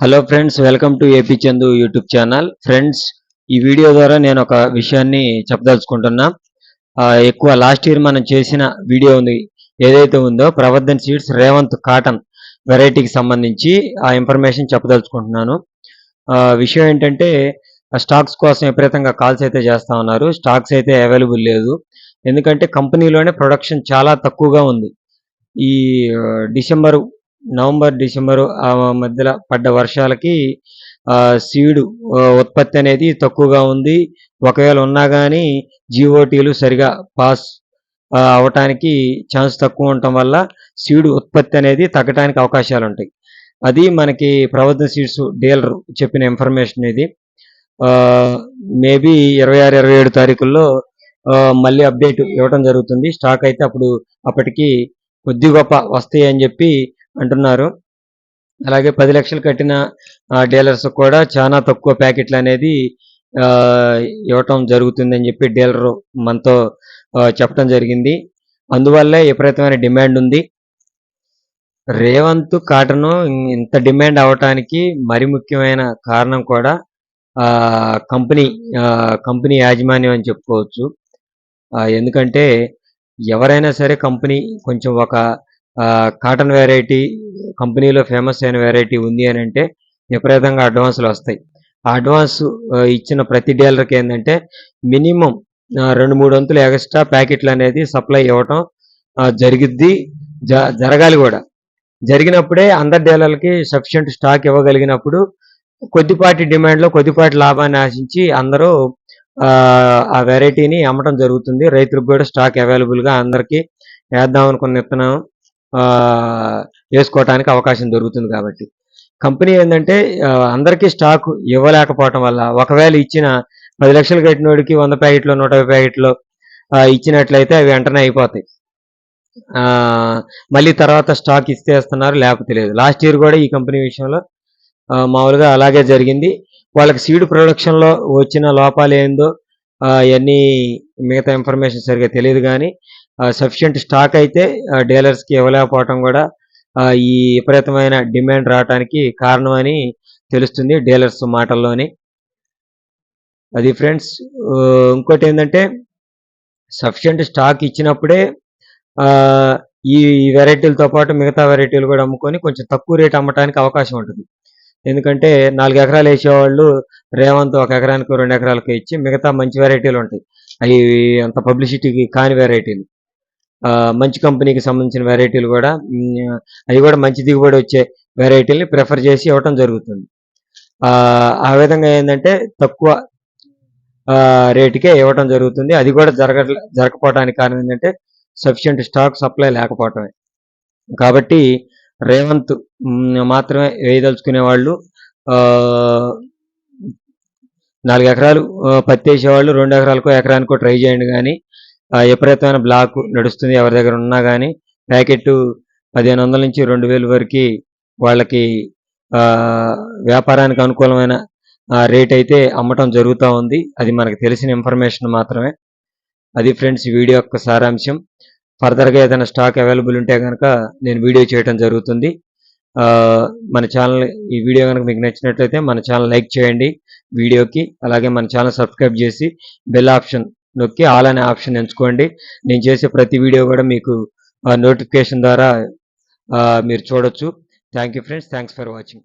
Hello friends welcome to AP Chandu YouTube channel friends ఈ video ద్వారా నేను ఒక విషయాన్ని చెప్పదలుచుకుంటున్నా. ఎక్కువ లాస్ట్ ఇయర్ మనం చేసిన వీడియో ఉంది. ఏదైతే ఉందో ప్రవర్ధన్ సీడ్స్ రేవంత్ కాటన్ వెరైటీకి సంబంధించి ఆ ఇన్ఫర్మేషన్ చెప్పదలుచుకుంటున్నాను. విషయం ఏంటంటే స్టాక్స్ కోసం విపరీతంగా కాల్స్ అయితే చేస్తా ఉన్నారు. స్టాక్స్ అయితే అవైలబుల్ లేదు. ఎందుకంటే కంపెనీలోనే ప్రొడక్షన్ చాలా తక్కువగా ఉంది. ఈ డిసెంబరు నవంబర్ డిసెంబరు ఆ మధ్యలో పడ్డ వర్షాలకి సీడు ఉత్పత్తి అనేది తక్కువగా ఉంది. ఒకవేళ ఉన్నా కానీ జీఓటీలు సరిగా పాస్ అవటానికి ఛాన్స్ తక్కువ ఉండటం వల్ల సీడు ఉత్పత్తి అనేది తగ్గడానికి అవకాశాలు ఉంటాయి అది మనకి ప్రవర్తన సీడ్స్ డీలర్ చెప్పిన ఇన్ఫర్మేషన్ ఇది. మేబీ ఇరవై ఆరు ఇరవై ఏడు తారీఖుల్లో మళ్ళీ అప్డేట్ ఇవ్వడం జరుగుతుంది. స్టాక్ అయితే అప్పుడు అప్పటికి కొద్ది గొప్ప వస్తాయి అని చెప్పి అంటున్నారు. అలాగే పది లక్షలు కట్టిన డీలర్స్ కూడా చాలా తక్కువ ప్యాకెట్లు అనేది ఇవ్వటం జరుగుతుందని చెప్పి డీలర్ మనతో చెప్పడం జరిగింది. అందువల్లే విపరీతమైన డిమాండ్ ఉంది. రేవంత్ కాటన్ ఇంత డిమాండ్ అవటానికి మరి ముఖ్యమైన కారణం కూడా కంపెనీ కంపెనీ యాజమాన్యం అని చెప్పుకోవచ్చు. ఎందుకంటే ఎవరైనా సరే కంపెనీ కొంచెం ఒక కాటన్ వెరైటీ కంపెనీలో ఫేమస్ అయిన వెరైటీ ఉంది అని అంటే విపరీతంగా అడ్వాన్సులు వస్తాయి. ఆ అడ్వాన్స్ ఇచ్చిన ప్రతి డీలర్కి ఏంటంటే మినిమం రెండు మూడు వంతులు ఎక్స్ట్రా ప్యాకెట్లు అనేది సప్లై ఇవ్వటం జరిగిద్ది జ జరగాలి కూడా. జరిగినప్పుడే అందరి డీలర్లకి సఫిషియంట్ స్టాక్ ఇవ్వగలిగినప్పుడు కొద్దిపాటి డిమాండ్లో కొద్దిపాటి లాభాన్ని ఆశించి అందరూ ఆ, వెరైటీని అమ్మటం జరుగుతుంది. రైతులకు కూడా స్టాక్ అవైలబుల్గా అందరికీ వేద్దాం అనుకున్న విత్తనం వేసుకోవటానికి అవకాశం దొరుకుతుంది కాబట్టి. కంపెనీ ఏంటంటే అందరికీ స్టాక్ ఇవ్వలేకపోవటం వల్ల ఒకవేళ ఇచ్చిన పది లక్షలు కట్టినోడికి వంద ప్యాకెట్లు నూట యాభై ప్యాకెట్లు ఇచ్చినట్లయితే అవి వెంటనే అయిపోతాయి. మళ్ళీ తర్వాత స్టాక్ ఇస్తేస్తున్నారు లేకపోతే లేదు. లాస్ట్ ఇయర్ కూడా ఈ కంపెనీ విషయంలో మామూలుగా అలాగే జరిగింది. వాళ్ళకి సీడ్ ప్రొడక్షన్లో వచ్చిన లోపాలు ఏందో అవన్నీ మిగతా ఇన్ఫర్మేషన్ సరిగా తెలియదు కానీ సఫిషియంట్ స్టాక్ అయితే డీలర్స్కి ఇవ్వలేకపోవటం కూడా ఈ విపరీతమైన డిమాండ్ రావడానికి కారణం అని తెలుస్తుంది డీలర్స్ మాటల్లోని. అది ఫ్రెండ్స్ ఇంకోటి ఏంటంటే సఫిషియంట్ స్టాక్ ఇచ్చినప్పుడే ఈ వెరైటీలతో పాటు మిగతా వెరైటీలు కూడా అమ్ముకొని కొంచెం తక్కువ రేట్ అమ్మటానికి అవకాశం ఉంటుంది. ఎందుకంటే నాలుగు ఎకరాలు వేసేవాళ్ళు రేవంత్ ఒక ఎకరానికి రెండు ఎకరాలకు ఇచ్చి మిగతా మంచి వెరైటీలు ఉంటాయి. అవి అంత పబ్లిసిటీకి కాని వెరైటీలు మంచి కంపెనీకి సంబంధించిన వెరైటీలు కూడా అవి కూడా మంచి దిగుబడి వచ్చే వెరైటీని ప్రిఫర్ చేసి ఇవ్వటం జరుగుతుంది. ఆ, విధంగా ఏంటంటే తక్కువ రేటుకే ఇవ్వటం జరుగుతుంది. అది కూడా జరగ జరగకపోవడానికి కారణం ఏంటంటే సఫిషియంట్ స్టాక్ సప్లై లేకపోవటమే. కాబట్టి రేవంత్ మాత్రమే వేయదలుచుకునే వాళ్ళు నాలుగు ఎకరాలు పత్తి వేసేవాళ్ళు రెండు ఎకరాలకు ఎకరానికో ట్రై చేయండి కానీ విపరీతమైన బ్లాక్ నడుస్తుంది ఎవరి దగ్గర ఉన్నా కానీ ప్యాకెట్ పదిహేను వందల నుంచి రెండు వేలు వరకు వాళ్ళకి వ్యాపారానికి అనుకూలమైన రేట్ అయితే అమ్మటం జరుగుతూ ఉంది. అది మనకు తెలిసిన ఇన్ఫర్మేషన్ మాత్రమే. అది ఫ్రెండ్స్ వీడియో యొక్క సారాంశం. ఫర్దర్గా ఏదైనా స్టాక్ అవైలబుల్ ఉంటే కనుక నేను వీడియో చేయడం జరుగుతుంది. మన ఛానల్ ఈ వీడియో కనుక మీకు నచ్చినట్లయితే మన ఛానల్ లైక్ చేయండి వీడియోకి. అలాగే మన ఛానల్ సబ్స్క్రైబ్ చేసి బెల్ ఆప్షన్ నొక్కి ఆల్ అనే ఆప్షన్ ఎంచుకోండి. నేను చేసే ప్రతి వీడియో కూడా మీకు నోటిఫికేషన్ ద్వారా మీరు చూడొచ్చు. Thank you friends thanks for watching